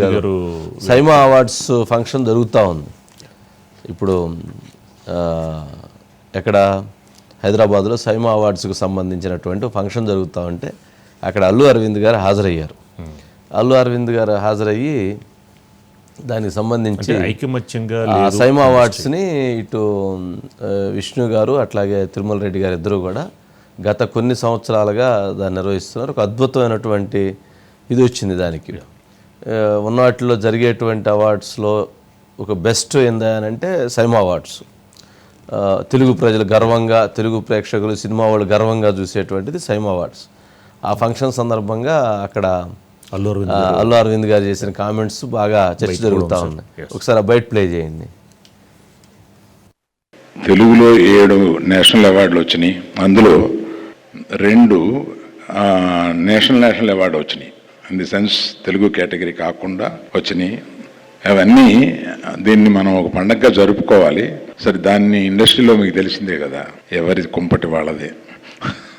గారు SIIMA awards function జరుగుతూ ఉంది. ఇప్పుడు ఎక్కడ హైదరాబాద్లో సైమా అవార్డ్స్కు సంబంధించినటువంటి ఫంక్షన్ జరుగుతూ ఉంటే అక్కడ అల్లు అరవింద్ గారు హాజరయ్యారు. అల్లు అరవింద్ గారు హాజరయ్యి దానికి సంబంధించి ఐకమత్యంగా సైమా అవార్డ్స్ని ఇటు విష్ణు గారు అట్లాగే తిరుమల రెడ్డి గారు ఇద్దరు కూడా గత కొన్ని సంవత్సరాలుగా దాన్ని నిర్వహిస్తున్నారు. ఒక అద్భుతమైనటువంటి ఇది వచ్చింది దానికి. ఉన్న వాటిలో జరిగేటువంటి అవార్డ్స్లో ఒక బెస్ట్ ఏందా అని అంటే సైమా అవార్డ్స్ తెలుగు ప్రజలు గర్వంగా తెలుగు ప్రేక్షకులు సినిమా వాళ్ళు గర్వంగా చూసేటువంటిది సైమా అవార్డ్స్. ఆ ఫంక్షన్ సందర్భంగా అక్కడ అల్లు అల్లు అరవింద్ గారు చేసిన కామెంట్స్ బాగా చర్చ జరుగుతూ ఉన్నాయి. ఒకసారి ఆ బయట ప్లే చేయండి. తెలుగులో ఏడు నేషనల్ అవార్డులు వచ్చినాయి. అందులో రెండు ఆ, నేషనల్ నేషనల్ అవార్డు వచ్చినాయి. In the sense Telugu category కాకుండా వచ్చినాయి. అవన్నీ దీన్ని మనం ఒక పండగగా జరుపుకోవాలి. సరే దాన్ని ఇండస్ట్రీలో మీకు తెలిసిందే కదా ఎవరి కుంపటి వాళ్ళదే.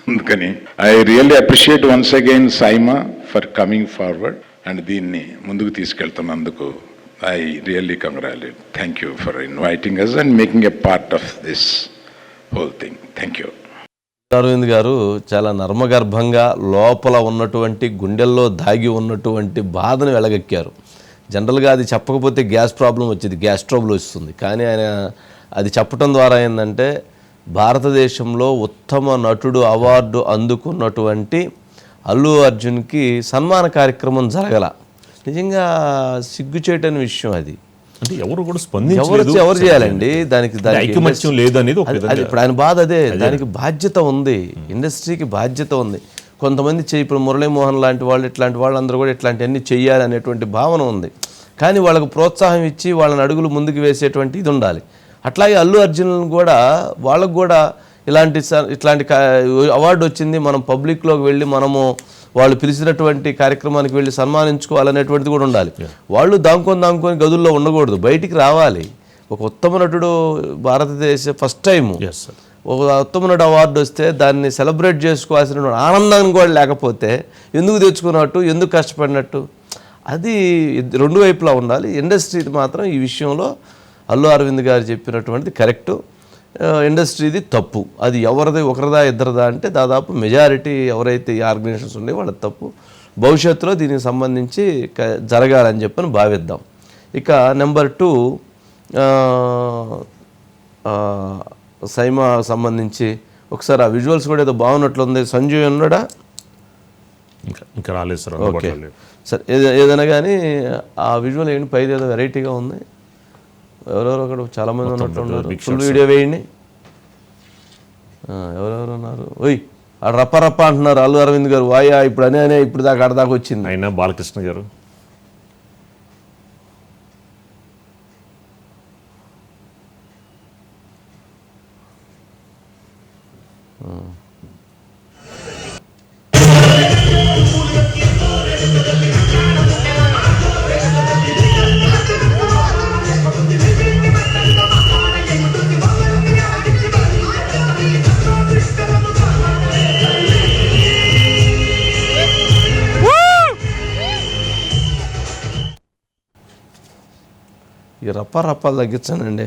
అందుకని I really appreciate once again SIIMA for coming forward and దీన్ని ముందుకు తీసుకెళ్తున్నందుకు I really congratulate thank you for inviting us and making a part of this whole thing thank you Aravind garu చాలా నర్మగర్భంగా లోపల ఉన్నటువంటి గుండెల్లో దాగి ఉన్నటువంటి బాధను వెలగక్కారు. జనరల్గా అది చెప్పకపోతే గ్యాస్ ప్రాబ్లం వచ్చేది గ్యాస్ ట్రబుల్ వస్తుంది. కానీ ఆయన అది చెప్పటం ద్వారా ఏంటంటే భారతదేశంలో ఉత్తమ నటుడు అవార్డు అందుకున్నటువంటి అల్లు అర్జున్కి సన్మాన కార్యక్రమం జరగల. నిజంగా సిగ్గుచేటని విషయం అది. అంటే ఎవరు కూడా స్పందించలేదు. ఎవరు చేయాలండి? దానికి ఐకమత్యం లేదు అనేది ఇప్పుడు ఆయన బాధ అదే. దానికి బాధ్యత ఉంది. ఇండస్ట్రీకి బాధ్యత ఉంది. కొంతమంది చేయి ఇప్పుడు మురళీమోహన్ లాంటి వాళ్ళు ఇట్లాంటి వాళ్ళందరూ కూడా ఇట్లాంటివన్నీ చెయ్యాలి అనేటువంటి భావన ఉంది. కానీ వాళ్ళకు ప్రోత్సాహం ఇచ్చి వాళ్ళని అడుగులు ముందుకు వేసేటువంటి ఇది ఉండాలి. అట్లాగే అల్లు అర్జున్ కూడా వాళ్ళకు కూడా ఇలాంటి ఇట్లాంటి అవార్డు వచ్చింది మనం పబ్లిక్లోకి వెళ్ళి మనము వాళ్ళు పిలిచినటువంటి కార్యక్రమానికి వెళ్ళి సన్మానించుకోవాలనేటువంటిది కూడా ఉండాలి. వాళ్ళు దాంకొని దాంకొని గదుల్లో ఉండకూడదు బయటికి రావాలి. ఒక ఉత్తమ నటుడు భారతదేశ ఫస్ట్ టైము ఒక ఉత్తమ నటుడు అవార్డు వస్తే దాన్ని సెలబ్రేట్ చేసుకోవాల్సిన ఆనందం కూడా లేకపోతే ఎందుకు తెచ్చుకున్నట్టు ఎందుకు కష్టపడినట్టు? అది రెండు వైపులా ఉండాలి. ఇండస్ట్రీ మాత్రం ఈ విషయంలో అల్లు అరవింద్ గారు చెప్పినటువంటిది కరెక్టు. ఇండస్ట్రీది తప్పు. అది ఎవరిది ఒకరిదా ఇద్దరిదా అంటే దాదాపు మెజారిటీ ఎవరైతే ఈ ఆర్గనైజేషన్స్ ఉన్నాయో వాళ్ళ తప్పు. భవిష్యత్తులో దీనికి సంబంధించి జరగాలని చెప్పని భావిద్దాం. ఇక నెంబర్ టూ సైమా సంబంధించి ఒకసారి ఆ విజువల్స్ కూడా ఏదో బాగున్నట్లుంది. సంజయ్ ఉన్నాడా? ఇంకా ఇంకా రాలేదు సార్ ఓకే. సరే ఏద- ఏదైనా కానీ ఆ విజువల్ ఏంటి? పైది ఏదో వెరైటీగా ఉంది. ఎవరెవరు అక్కడ చాలా మంది ఉన్నట్టు ఉన్నారు. ఫుల్ వీడియో వేయండి. ఎవరెవరు ఉన్నారు? ఓయ్ రప్ప రప్ప అంటున్నారు అల్లు అరవింద్ గారు. వాయా ఇప్పుడు అనే అనే ఇప్పుడు దాకా ఆడ దాకా వచ్చింది. ఆయన బాలకృష్ణ గారు. ఈ రప్ప రప్పాలు తగ్గించానండి.